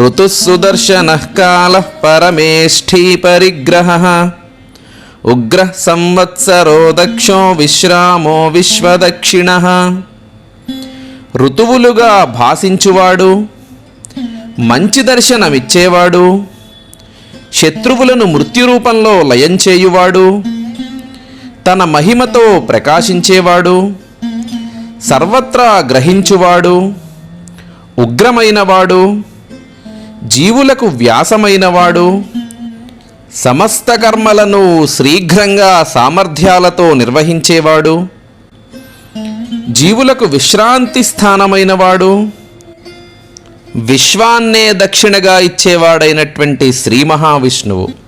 ఋతుసుదర్శన కాలः పరమేష్ఠీ పరిగ్రహः ఉగ్రः సంవత్సరో దక్షో విశ్రామో విశ్వదక్షిణ ఋతువులుగా భాసించువాడు మంచి దర్శనమిచ్చేవాడు శత్రువులను మృత్యురూపంలో లయం చేయువాడు తన మహిమతో ప్రకాశించేవాడు సర్వత్రా గ్రహించువాడు ఉగ్రమైనవాడు జీవులకు వ్యాసమైనవాడు సమస్త కర్మలను శీఘ్రంగా సామర్థ్యాలతో నిర్వహించేవాడు జీవులకు విశ్రాంతి స్థానమైనవాడు విశ్వాన్నే దక్షిణగా ఇచ్చేవాడైనటువంటి శ్రీ మహావిష్ణువు.